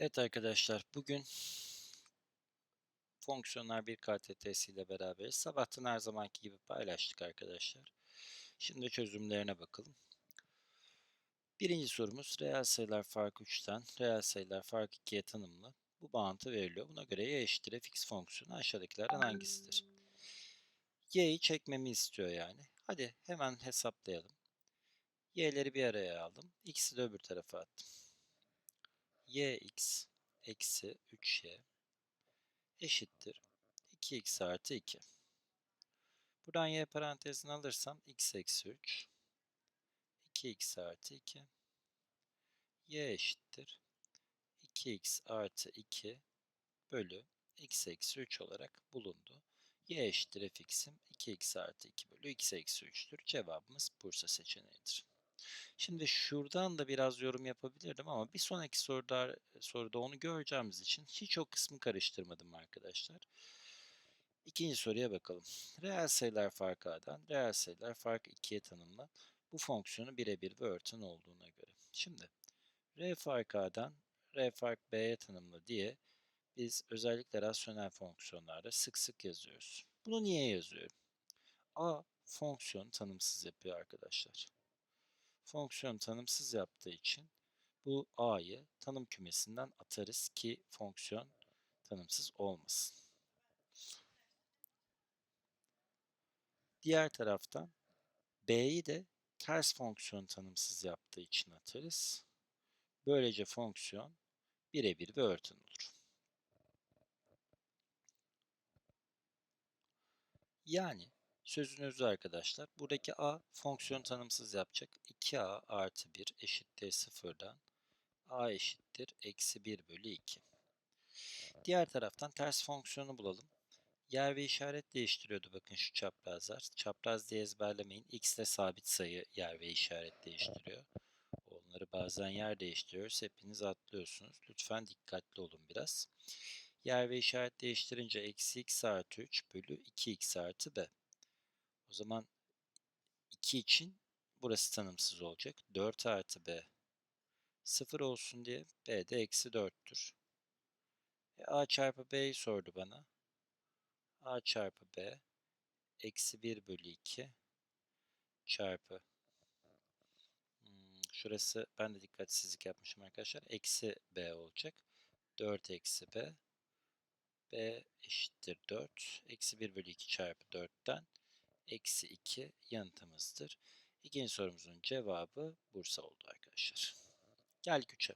Evet arkadaşlar bugün fonksiyonlar bir KTT'si ile beraberiz. Sabahtan her zamanki gibi paylaştık arkadaşlar. Şimdi çözümlerine bakalım. Birinci sorumuz reel sayılar fark 3'ten reel sayılar fark 2'ye tanımlı. Bu bağıntı veriliyor. Buna göre y eşittir fx fonksiyonu aşağıdakilerden hangisidir? y'yi çekmemi istiyor yani. Hadi hemen hesaplayalım. y'leri bir araya aldım. x'i de öbür tarafa attım. Yx eksi 3y eşittir 2x artı 2. Buradan y parantezini alırsam x eksi 3 2x artı 2 y eşittir 2x artı 2 bölü x eksi 3 olarak bulundu. y eşittir fx'im 2x artı 2 bölü x eksi 3'tür. Cevabımız Bursa seçeneğidir. Şimdi şuradan da biraz yorum yapabilirdim ama bir sonraki soruda, soruda onu göreceğimiz için hiç o kısmı karıştırmadım arkadaşlar. İkinci soruya bakalım. Reel sayılar fark A'dan, reel sayılar fark 2'ye tanımlı. Bu fonksiyonu birebir ve örtün olduğuna göre. Şimdi R fark A'dan, R fark B'ye tanımlı diye biz özellikle rasyonel fonksiyonlarda sık sık yazıyoruz. Bunu niye yazıyorum? A fonksiyon tanımsız yapıyor arkadaşlar fonksiyon tanımsız yaptığı için bu a'yı tanım kümesinden atarız ki fonksiyon tanımsız olmasın. Diğer taraftan b'yi de ters fonksiyon tanımsız yaptığı için atarız. Böylece fonksiyon birebir ve örtün olur. Yani Sözünüzü arkadaşlar. Buradaki a fonksiyon tanımsız yapacak. 2a artı 1 eşittir 0'dan a eşittir eksi 1 bölü 2. Diğer taraftan ters fonksiyonu bulalım. Yer ve işaret değiştiriyordu bakın şu çaprazlar. Çapraz diye ezberlemeyin. X ile sabit sayı yer ve işaret değiştiriyor. Onları bazen yer değiştiriyoruz. Hepiniz atlıyorsunuz. Lütfen dikkatli olun biraz. Yer ve işaret değiştirince eksi x artı 3 bölü 2x artı b. O zaman 2 için burası tanımsız olacak. 4 artı b 0 olsun diye b de eksi 4'tür. E, a çarpı b'yi sordu bana. a çarpı b eksi 1 bölü 2 çarpı hmm, şurası ben de dikkatsizlik yapmışım arkadaşlar. Eksi b olacak. 4 eksi b b eşittir 4. Eksi 1 bölü 2 çarpı 4'ten eksi 2 yanıtımızdır. İkinci sorumuzun cevabı Bursa oldu arkadaşlar. Geldik 3'e.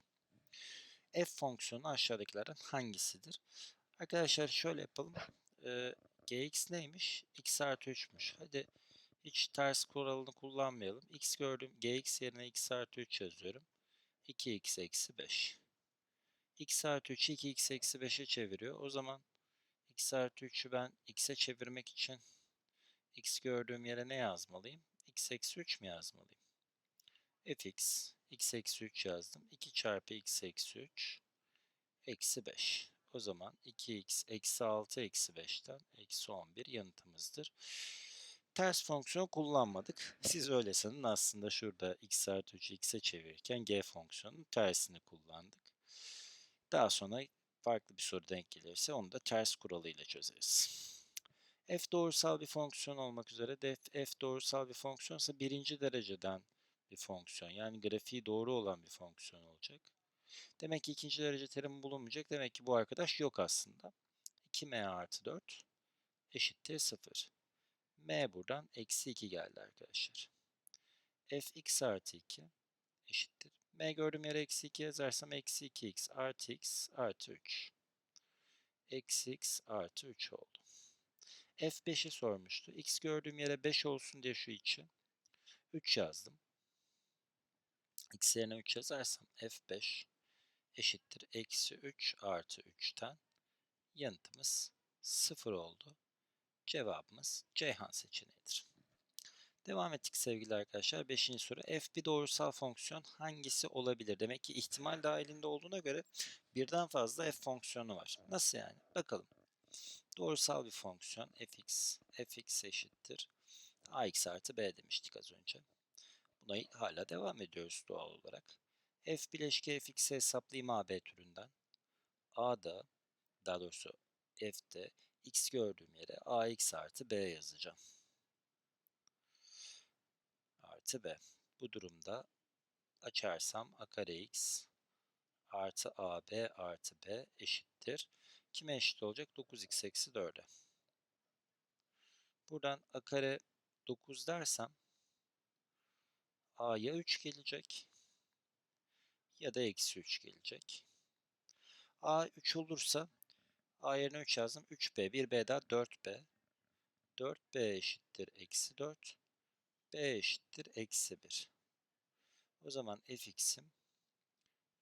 F fonksiyonu aşağıdakilerden hangisidir? Arkadaşlar şöyle yapalım. Ee, gx neymiş? x artı 3'müş. Hadi hiç ters kuralını kullanmayalım. x gördüm. gx yerine x artı 3 yazıyorum. 2x eksi 5. x artı 3'ü 2x eksi 5'e çeviriyor. O zaman x artı 3'ü ben x'e çevirmek için x gördüğüm yere ne yazmalıyım? x eksi 3 mi yazmalıyım? fx x eksi 3 yazdım. 2 çarpı x eksi 3 eksi 5. O zaman 2x eksi 6 eksi 5'ten eksi 11 yanıtımızdır. Ters fonksiyon kullanmadık. Siz öyle sanın aslında şurada x artı 3'ü x'e çevirirken g fonksiyonunun tersini kullandık. Daha sonra farklı bir soru denk gelirse onu da ters kuralıyla çözeriz f doğrusal bir fonksiyon olmak üzere de f doğrusal bir fonksiyonsa birinci dereceden bir fonksiyon. Yani grafiği doğru olan bir fonksiyon olacak. Demek ki ikinci derece terim bulunmayacak. Demek ki bu arkadaş yok aslında. 2m artı 4 eşittir 0. m buradan eksi 2 geldi arkadaşlar. f x artı 2 eşittir. m gördüğüm yere eksi 2 yazarsam eksi 2x artı x artı 3. Eksi x artı 3 oldu. F5'i sormuştu. X gördüğüm yere 5 olsun diye şu içi 3 yazdım. X yerine 3 yazarsam F5 eşittir. Eksi 3 artı 3'ten yanıtımız 0 oldu. Cevabımız Ceyhan seçeneğidir. Devam ettik sevgili arkadaşlar. Beşinci soru. F bir doğrusal fonksiyon hangisi olabilir? Demek ki ihtimal dahilinde olduğuna göre birden fazla f fonksiyonu var. Nasıl yani? Bakalım. Doğrusal bir fonksiyon fx, fx eşittir ax artı b demiştik az önce. Buna hala devam ediyoruz doğal olarak. f bileşke fx'i hesaplayayım ab türünden. A'da daha doğrusu F'de x gördüğüm yere ax artı b yazacağım. Artı b. Bu durumda açarsam a kare x artı ab artı b eşittir. Kime eşit olacak? 9x eksi 4'e. Buradan a kare 9 dersem a ya 3 gelecek ya da eksi 3 gelecek. a 3 olursa a yerine 3 yazdım. 3b 1b daha 4b. 4b eşittir eksi 4. b eşittir eksi 1. O zaman fx'im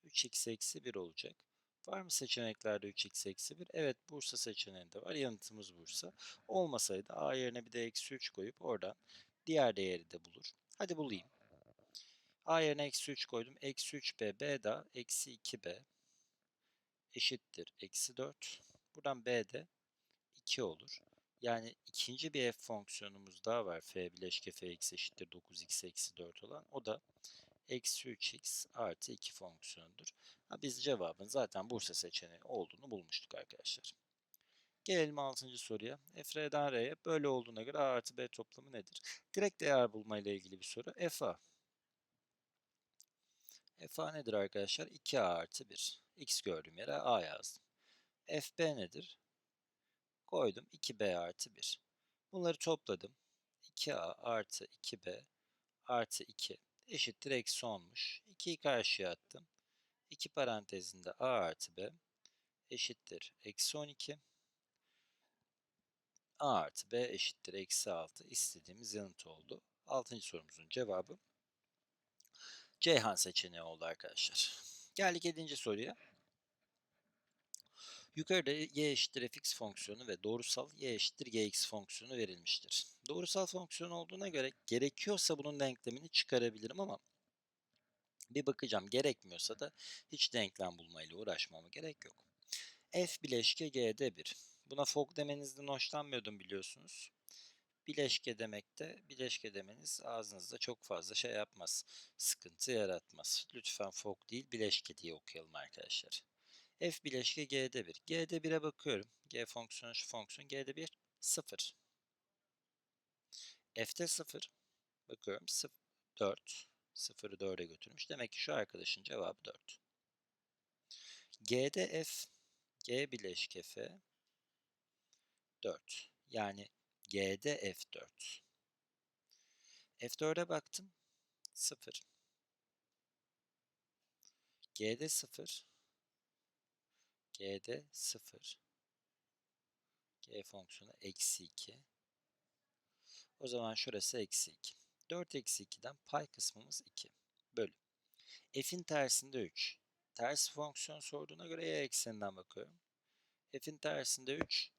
3x eksi 1 olacak. Var mı seçeneklerde 3x eksi 1? Evet Bursa seçeneğinde var. Yanıtımız Bursa. Olmasaydı a yerine bir de eksi 3 koyup oradan diğer değeri de bulur. Hadi bulayım. a yerine eksi 3 koydum. Eksi 3b, b da eksi 2b eşittir eksi 4. Buradan b de 2 olur. Yani ikinci bir f fonksiyonumuz daha var. f bileşke fx eşittir 9x eksi 4 olan. O da eksi 3x artı 2 fonksiyonudur. Ha, biz cevabın zaten Bursa seçeneği olduğunu bulmuştuk arkadaşlar. Gelelim 6. soruya. f r'den r'ye böyle olduğuna göre a artı b toplamı nedir? Direkt değer bulma ile ilgili bir soru. fa. fa nedir arkadaşlar? 2a artı 1. x gördüğüm yere a yazdım. fb nedir? Koydum 2b artı 1. Bunları topladım. 2a artı 2b artı 2 eşittir eksi 10'muş. 2'yi karşıya attım. 2 parantezinde a artı b eşittir eksi 12. a artı b eşittir eksi 6 istediğimiz yanıt oldu. 6. sorumuzun cevabı Ceyhan seçeneği oldu arkadaşlar. Geldik 7. soruya. Yukarıda y eşittir fx fonksiyonu ve doğrusal y eşittir gx fonksiyonu verilmiştir. Doğrusal fonksiyon olduğuna göre gerekiyorsa bunun denklemini çıkarabilirim ama bir bakacağım gerekmiyorsa da hiç denklem bulmayla uğraşmama gerek yok. f bileşke g'de 1. Buna fog demenizden hoşlanmıyordum biliyorsunuz. Bileşke demekte, bileşke demeniz ağzınızda çok fazla şey yapmaz. Sıkıntı yaratmaz. Lütfen fog değil bileşke diye okuyalım arkadaşlar f bileşke g'de 1. G'de 1'e bakıyorum. G fonksiyonu şu fonksiyon. G'de 1 0. F'te 0. Bakıyorum 0, 4. 0'ı 4'e götürmüş. Demek ki şu arkadaşın cevabı 4. G'de f. G bileşke f 4. Yani G'de f4. F4'e baktım. 0. G'de 0. G'de 0. G fonksiyonu eksi 2. O zaman şurası eksi 2. 4 eksi 2'den pay kısmımız 2. Bölü. F'in tersinde 3. Ters fonksiyon sorduğuna göre y ekseninden bakıyorum. F'in tersinde 3.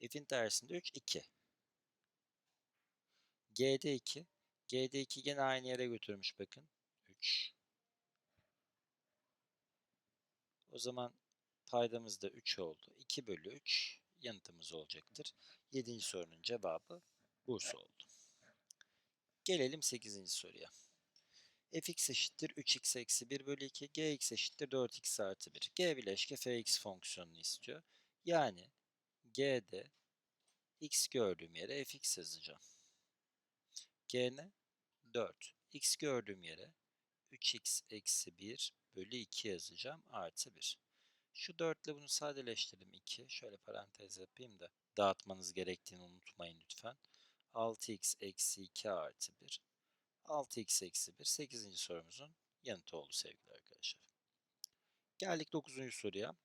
F'in tersinde 3, 2. G'de 2. G'de 2 gene aynı yere götürmüş bakın. 3. O zaman paydamız da 3 oldu. 2 bölü 3 yanıtımız olacaktır. 7. sorunun cevabı Bursa oldu. Gelelim 8. soruya. fx eşittir 3x eksi 1 bölü 2, gx eşittir 4x artı 1. g bileşke fx fonksiyonunu istiyor. Yani g'de x gördüğüm yere fx yazacağım. g ne? 4. x gördüğüm yere 3x eksi 1 bölü 2 yazacağım. Artı 1. Şu 4 ile bunu sadeleştirdim 2. Şöyle parantez yapayım da dağıtmanız gerektiğini unutmayın lütfen. 6x eksi 2 artı 1. 6x eksi 1. 8. sorumuzun yanıtı oldu sevgili arkadaşlar. Geldik 9. soruya.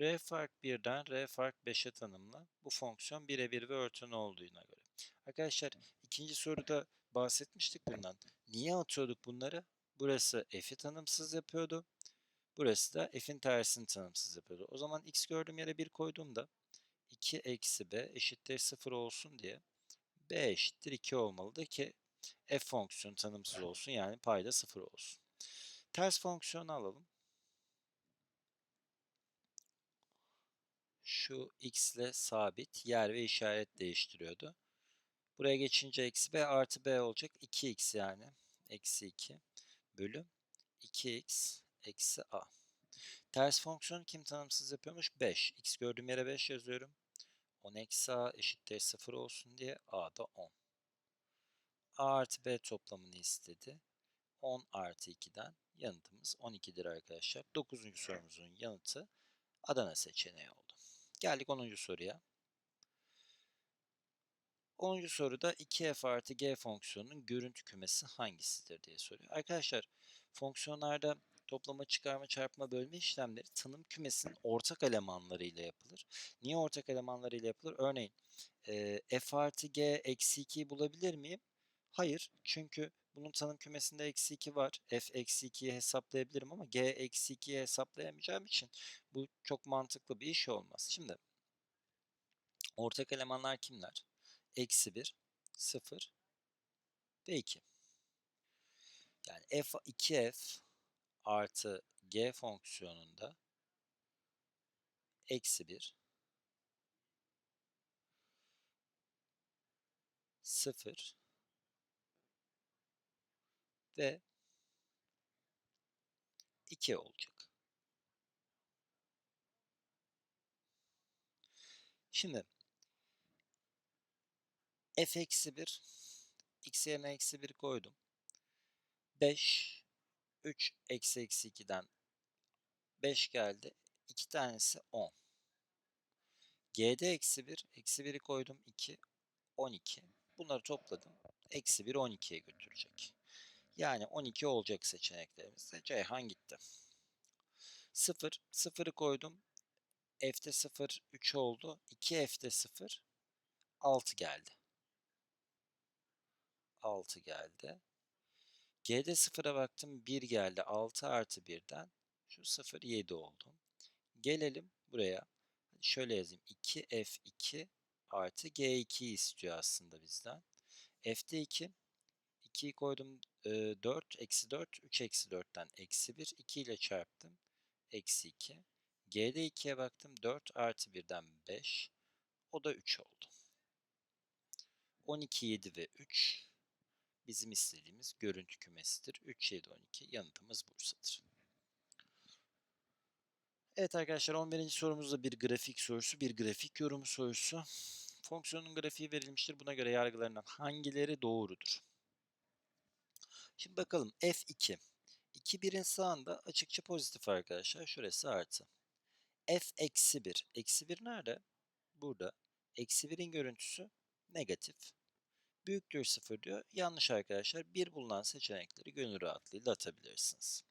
R fark 1'den R fark 5'e tanımla. Bu fonksiyon birebir ve örtünü olduğuna göre. Arkadaşlar ikinci soruda bahsetmiştik bundan. Niye atıyorduk bunları? Burası f'i tanımsız yapıyordu. Burası da f'in tersini tanımsız yapıyordu. O zaman x gördüğüm yere 1 koyduğumda 2 eksi b eşittir 0 olsun diye b eşittir 2 olmalıdır ki f fonksiyonu tanımsız olsun yani payda 0 olsun. Ters fonksiyonu alalım. Şu x ile sabit yer ve işaret değiştiriyordu. Buraya geçince eksi b artı b olacak. 2x yani. Eksi 2 bölü 2x eksi a. Ters fonksiyon kim tanımsız yapıyormuş? 5. X gördüğüm yere 5 yazıyorum. 10 eksi a eşittir 0 olsun diye a da 10. a artı b toplamını istedi. 10 artı 2'den yanıtımız 12'dir arkadaşlar. 9. sorumuzun yanıtı Adana seçeneği oldu. Geldik 10. soruya. 10. soruda 2f artı g fonksiyonunun görüntü kümesi hangisidir diye soruyor. Arkadaşlar fonksiyonlarda toplama, çıkarma, çarpma, bölme işlemleri tanım kümesinin ortak elemanları ile yapılır. Niye ortak elemanları ile yapılır? Örneğin e, f artı g eksi 2'yi bulabilir miyim? Hayır. Çünkü bunun tanım kümesinde eksi 2 var. f eksi 2'yi hesaplayabilirim ama g eksi 2'yi hesaplayamayacağım için bu çok mantıklı bir iş olmaz. Şimdi ortak elemanlar kimler? Eksi 1, 0 ve 2. Yani f 2f artı g fonksiyonunda eksi 1 0 ve 2 olacak. Şimdi f eksi 1 x yerine eksi 1 koydum. 5 3 eksi eksi 2'den 5 geldi. 2 tanesi 10. G'de eksi 1. Eksi 1'i koydum. 2. 12. Bunları topladım. Eksi 1 12'ye götürecek. Yani 12 olacak seçeneklerimizde. Ceyhan gitti. 0. 0'ı koydum. F'de 0 3 oldu. 2 F'de 0 6 geldi. 6 geldi. G'de 0'a baktım 1 geldi. 6 artı 1'den şu 0 7 oldu. Gelelim buraya. Şöyle yazayım. 2F2 artı G2 istiyor aslında bizden. F'de 2. 2'yi koydum 4. Eksi 4. 3 eksi 4'ten eksi 1. 2 ile çarptım. Eksi 2. G'de 2'ye baktım. 4 artı 1'den 5. O da 3 oldu. 12, 7 ve 3 bizim istediğimiz görüntü kümesidir. 3, 7, 12 yanıtımız Bursa'dır. Evet arkadaşlar 11. sorumuzda bir grafik sorusu, bir grafik yorumu sorusu. Fonksiyonun grafiği verilmiştir. Buna göre yargılarından hangileri doğrudur? Şimdi bakalım F2. 2 birin sağında açıkça pozitif arkadaşlar. Şurası artı. F eksi 1. Eksi 1 nerede? Burada. Eksi 1'in görüntüsü negatif. Büyüktür 0 diyor. Yanlış arkadaşlar. 1 bulunan seçenekleri gönül rahatlığıyla atabilirsiniz.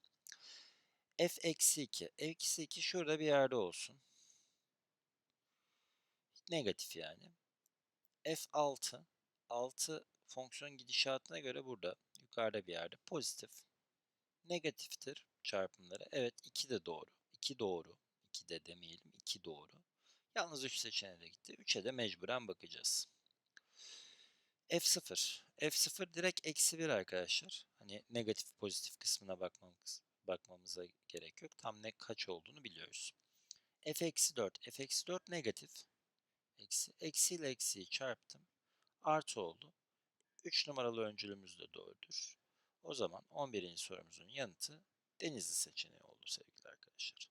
F eksi 2. F eksi 2 şurada bir yerde olsun. Negatif yani. F6. 6 fonksiyon gidişatına göre burada yukarıda bir yerde pozitif. Negatiftir çarpımları. Evet 2 de doğru. 2 doğru. 2 de demeyelim. 2 doğru. Yalnız 3 seçeneğe gitti. 3'e de mecburen bakacağız. F0. F0 direkt eksi 1 arkadaşlar. Hani negatif pozitif kısmına bakmamız, bakmamıza gerek yok. Tam ne kaç olduğunu biliyoruz. F eksi 4. F eksi 4 negatif. Eksi, eksi ile eksiyi çarptım. Artı oldu. 3 numaralı öncülümüz de doğrudur. O zaman 11. sorumuzun yanıtı denizli seçeneği oldu sevgili arkadaşlar.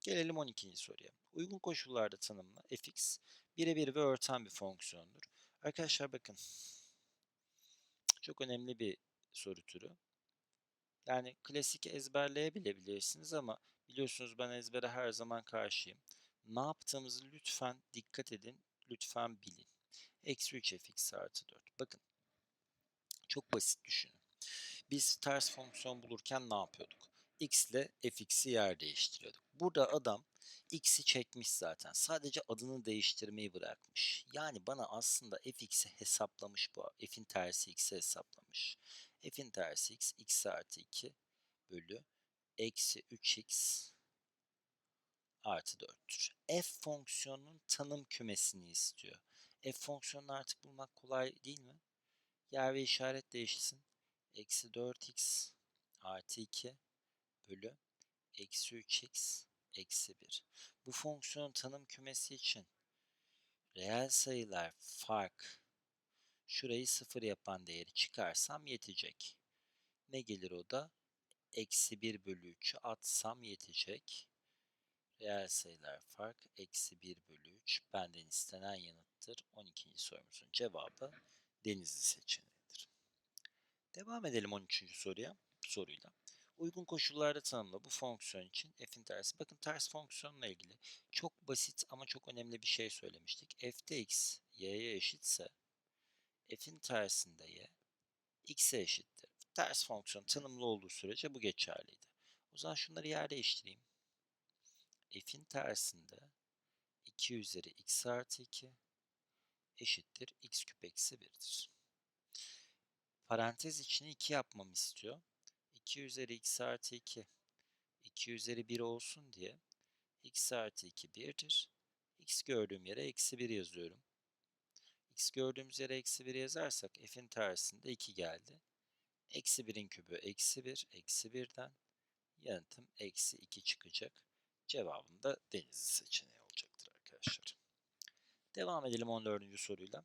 Gelelim 12. soruya. Uygun koşullarda tanımlı fx birebir ve örten bir fonksiyondur. Arkadaşlar bakın. Çok önemli bir soru türü. Yani klasik ezberleyebilebilirsiniz ama biliyorsunuz ben ezbere her zaman karşıyım. Ne yaptığımızı lütfen dikkat edin, lütfen bilin. Eksi 3 fx artı 4. Bakın. Çok basit düşünün. Biz ters fonksiyon bulurken ne yapıyorduk? X ile fx'i yer değiştiriyorduk. Burada adam x'i çekmiş zaten. Sadece adını değiştirmeyi bırakmış. Yani bana aslında fx'i hesaplamış bu. f'in tersi x'i hesaplamış. f'in tersi x, x artı 2 bölü eksi 3x artı 4'tür. f fonksiyonunun tanım kümesini istiyor. f fonksiyonunu artık bulmak kolay değil mi? Yer ve işaret değişsin. Eksi 4x artı 2 bölü eksi 3x eksi 1. Bu fonksiyon tanım kümesi için reel sayılar fark şurayı sıfır yapan değeri çıkarsam yetecek. Ne gelir o da? eksi 1 bölü 3'ü atsam yetecek. Reel sayılar fark eksi 1 bölü 3 benden istenen yanıttır. 12. sorumuzun cevabı Denizli seçeneğidir. Devam edelim 13. soruya soruyla. Uygun koşullarda tanımla bu fonksiyon için f'in tersi. Bakın ters fonksiyonla ilgili çok basit ama çok önemli bir şey söylemiştik. f'te x y'ye eşitse f'in tersinde y x'e eşittir. Ters fonksiyon tanımlı olduğu sürece bu geçerliydi. O zaman şunları yer değiştireyim. f'in tersinde 2 üzeri x artı 2 eşittir x küp eksi 1'dir. Parantez içine 2 yapmamı istiyor. 2 üzeri x artı 2 2 üzeri 1 olsun diye x artı 2 1'dir. x gördüğüm yere eksi 1 yazıyorum. x gördüğümüz yere eksi 1 yazarsak f'in tersinde 2 geldi. Eksi 1'in kübü eksi 1, eksi 1'den yanıtım eksi 2 çıkacak. Cevabım da denizli seçeneği olacaktır arkadaşlar. Devam edelim 14. soruyla.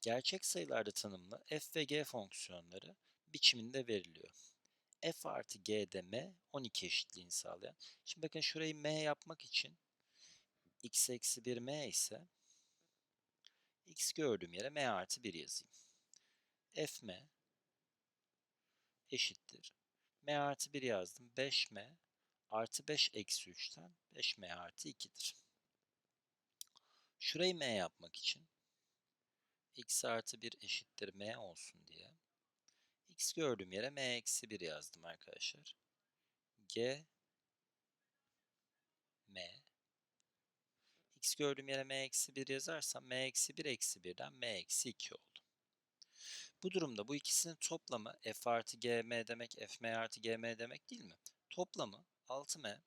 Gerçek sayılarda tanımlı f ve g fonksiyonları biçiminde veriliyor. F artı g'de m 12 eşitliğini sağlayan. Şimdi bakın şurayı m yapmak için x eksi 1 m ise x gördüğüm yere m artı 1 yazayım. f m eşittir. m artı 1 yazdım. 5m artı 5 eksi 3'ten 5m artı 2'dir. Şurayı m yapmak için x artı 1 eşittir m olsun diye x gördüğüm yere m eksi 1 yazdım arkadaşlar. g m x gördüğüm yere m eksi 1 yazarsam m eksi 1 eksi 1'den m eksi 2 oldu. Bu durumda bu ikisinin toplamı f artı gm demek fm artı gm demek değil mi? Toplamı 6m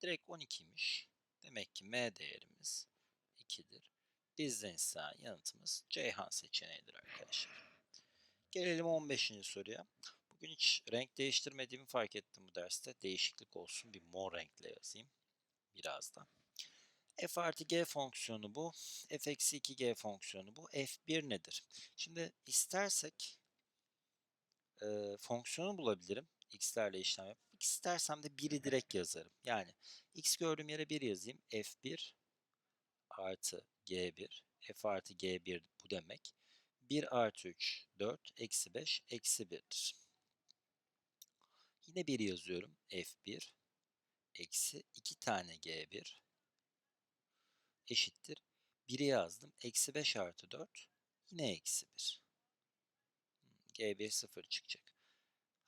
direkt 12'ymiş. Demek ki m değerimiz 2'dir. Bizden istenen yanıtımız Ceyhan seçeneğidir arkadaşlar. Gelelim 15. soruya. Bugün hiç renk değiştirmediğimi fark ettim bu derste. Değişiklik olsun bir mor renkle yazayım. Biraz da. f artı g fonksiyonu bu. f eksi 2g fonksiyonu bu. f1 nedir? Şimdi istersek e, fonksiyonu bulabilirim. x'lerle işlem yapmak. İstersem de 1'i direkt yazarım. Yani x gördüğüm yere 1 yazayım. f1 artı g1. f artı g1 bu demek. 1 artı 3 4 eksi 5 eksi 1'dir. Yine 1 yazıyorum. f1 eksi 2 tane g1 eşittir. 1'i yazdım. Eksi 5 artı 4 yine eksi 1. g1 0 çıkacak.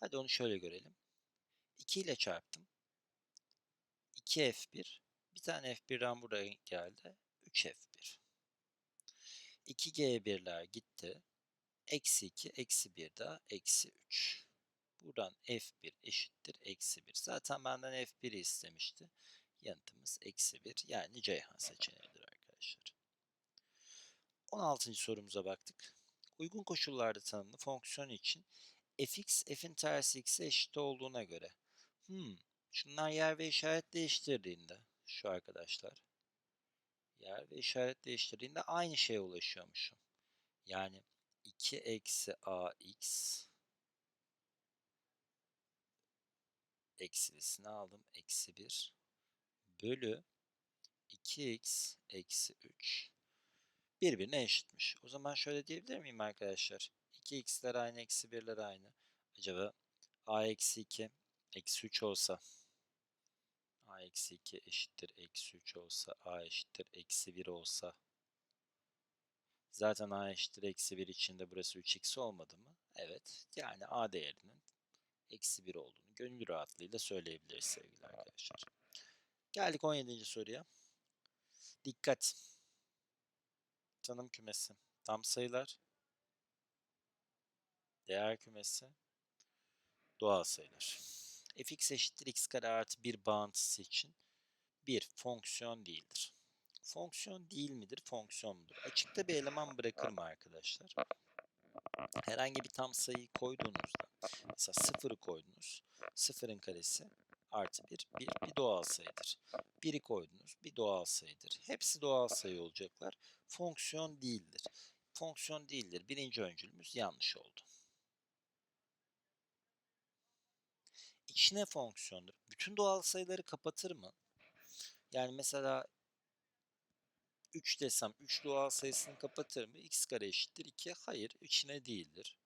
Hadi onu şöyle görelim. 2 ile çarptım. 2f1 bir tane f1'den buraya geldi. 3f1. 2g1'ler gitti. Eksi 2, eksi 1 daha eksi 3. Buradan f1 eşittir eksi 1. Zaten benden f1'i istemişti. Yanıtımız eksi 1 yani Ceyhan seçeneğidir arkadaşlar. 16. sorumuza baktık. Uygun koşullarda tanımlı fonksiyon için fx f'in tersi x'e eşit olduğuna göre. Hmm, şunlar yer ve işaret değiştirdiğinde şu arkadaşlar yer ve işaret değiştirdiğinde aynı şeye ulaşıyormuşum. Yani 2 eksi ax eksilisini aldım. Eksi 1 bölü 2x eksi 3 birbirine eşitmiş. O zaman şöyle diyebilir miyim arkadaşlar? 2x'ler aynı, eksi 1'ler aynı. Acaba a eksi 2 eksi 3 olsa a eksi 2 eşittir eksi 3 olsa a eşittir eksi 1 olsa zaten a eşittir eksi 1 içinde burası 3x olmadı mı? Evet. Yani a değerinin eksi 1 olduğunu gönül rahatlığıyla söyleyebiliriz sevgili arkadaşlar. Geldik 17. soruya. Dikkat. Tanım kümesi. Tam sayılar. Değer kümesi. Doğal sayılar. Fx eşittir x kare artı 1 bağıntısı için bir fonksiyon değildir. Fonksiyon değil midir? Fonksiyon mudur? Açıkta bir eleman bırakır mı arkadaşlar? Herhangi bir tam sayıyı koyduğunuzda mesela sıfırı koydunuz. Sıfırın karesi artı 1, 1 bir doğal sayıdır. 1'i koydunuz bir doğal sayıdır. Hepsi doğal sayı olacaklar. Fonksiyon değildir. Fonksiyon değildir. Birinci öncülümüz yanlış oldu. İçine fonksiyondur. Bütün doğal sayıları kapatır mı? Yani mesela 3 desem 3 doğal sayısını kapatır mı? x kare eşittir 2. Hayır içine değildir.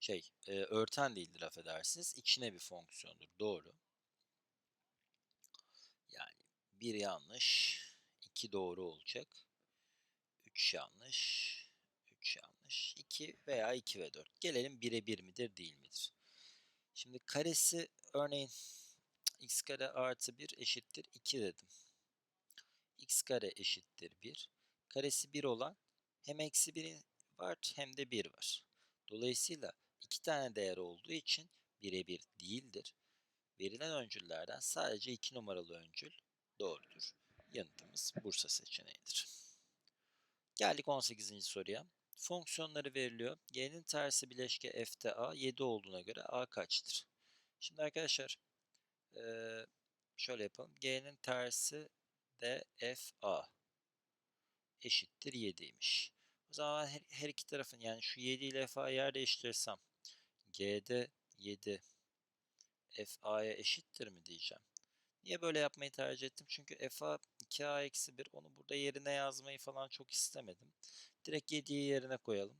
Şey e, örten değildir affedersiniz. İçine bir fonksiyondur. Doğru. Yani bir yanlış, iki doğru olacak. 3 yanlış, 3 yanlış, 2 veya 2 ve 4. Gelelim 1'e 1 midir değil midir? Şimdi karesi örneğin x kare artı 1 eşittir 2 dedim. x kare eşittir 1. Karesi 1 olan hem eksi 1 var hem de 1 var. Dolayısıyla iki tane değer olduğu için 1'e 1 değildir. Verilen öncüllerden sadece 2 numaralı öncül doğrudur. Yanıtımız Bursa seçeneğidir. Geldik 18. soruya. Fonksiyonları veriliyor. G'nin tersi bileşke f'te a 7 olduğuna göre a kaçtır? Şimdi arkadaşlar şöyle yapalım. G'nin tersi de f a eşittir 7'ymiş. O zaman her, her iki tarafın yani şu 7 ile f a yer değiştirirsem G'de 7 f a'ya eşittir mi diyeceğim. Niye böyle yapmayı tercih ettim? Çünkü FA 2A eksi 1 onu burada yerine yazmayı falan çok istemedim. Direkt 7'yi yerine koyalım.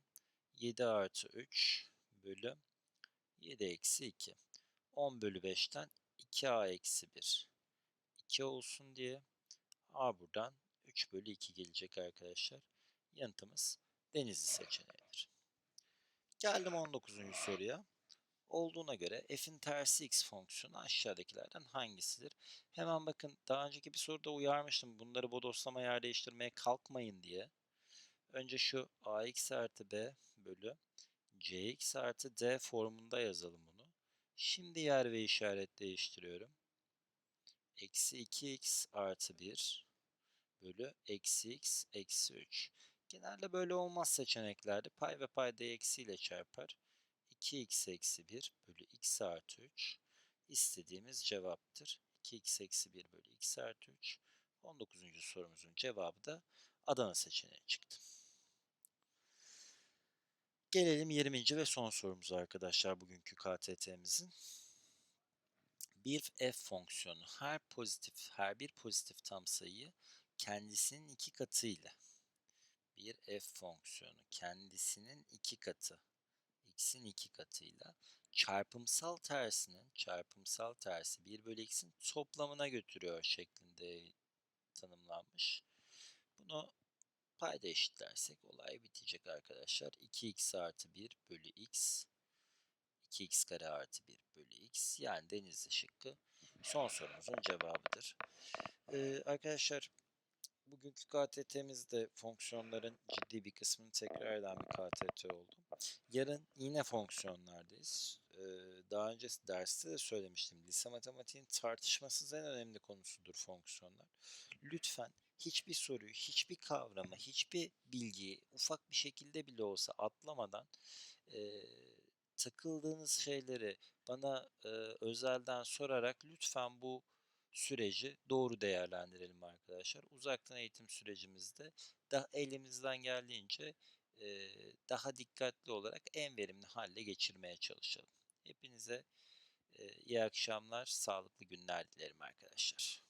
7 artı 3 bölü 7 eksi 2. 10 bölü 5'ten 2A eksi 1. 2 olsun diye A buradan 3 bölü 2 gelecek arkadaşlar. Yanıtımız denizli seçeneğidir. Geldim 19. soruya olduğuna göre f'in tersi x fonksiyonu aşağıdakilerden hangisidir? Hemen bakın daha önceki bir soruda uyarmıştım. Bunları bodoslama yer değiştirmeye kalkmayın diye. Önce şu ax artı b bölü cx artı d formunda yazalım bunu. Şimdi yer ve işaret değiştiriyorum. Eksi 2x artı 1 bölü eksi x eksi 3. Genelde böyle olmaz seçeneklerde. Pay ve paydayı eksiyle çarpar. 2x eksi 1 bölü x artı 3 istediğimiz cevaptır. 2x eksi 1 bölü x artı 3. 19. sorumuzun cevabı da Adana seçeneği çıktı. Gelelim 20. ve son sorumuza arkadaşlar bugünkü KTT'mizin. Bir f fonksiyonu her pozitif, her bir pozitif tam sayıyı kendisinin iki katı ile bir f fonksiyonu kendisinin iki katı x'in iki katıyla çarpımsal tersinin çarpımsal tersi 1 bölü x'in toplamına götürüyor şeklinde tanımlanmış. Bunu payda eşitlersek olay bitecek arkadaşlar. 2x artı 1 bölü x 2x kare artı 1 bölü x yani denizli şıkkı son sorumuzun cevabıdır. Ee, arkadaşlar bugünkü KTT'mizde fonksiyonların ciddi bir kısmını tekrar eden bir KTT oldu. Yarın yine fonksiyonlardayız. Ee, daha öncesi derste de söylemiştim. Lise matematiğin tartışmasız en önemli konusudur fonksiyonlar. Lütfen hiçbir soruyu, hiçbir kavramı, hiçbir bilgiyi ufak bir şekilde bile olsa atlamadan e, takıldığınız şeyleri bana e, özelden sorarak lütfen bu süreci doğru değerlendirelim arkadaşlar. Uzaktan eğitim sürecimizde da elimizden geldiğince e, daha dikkatli olarak en verimli halle geçirmeye çalışalım. Hepinize e, iyi akşamlar, sağlıklı günler dilerim arkadaşlar.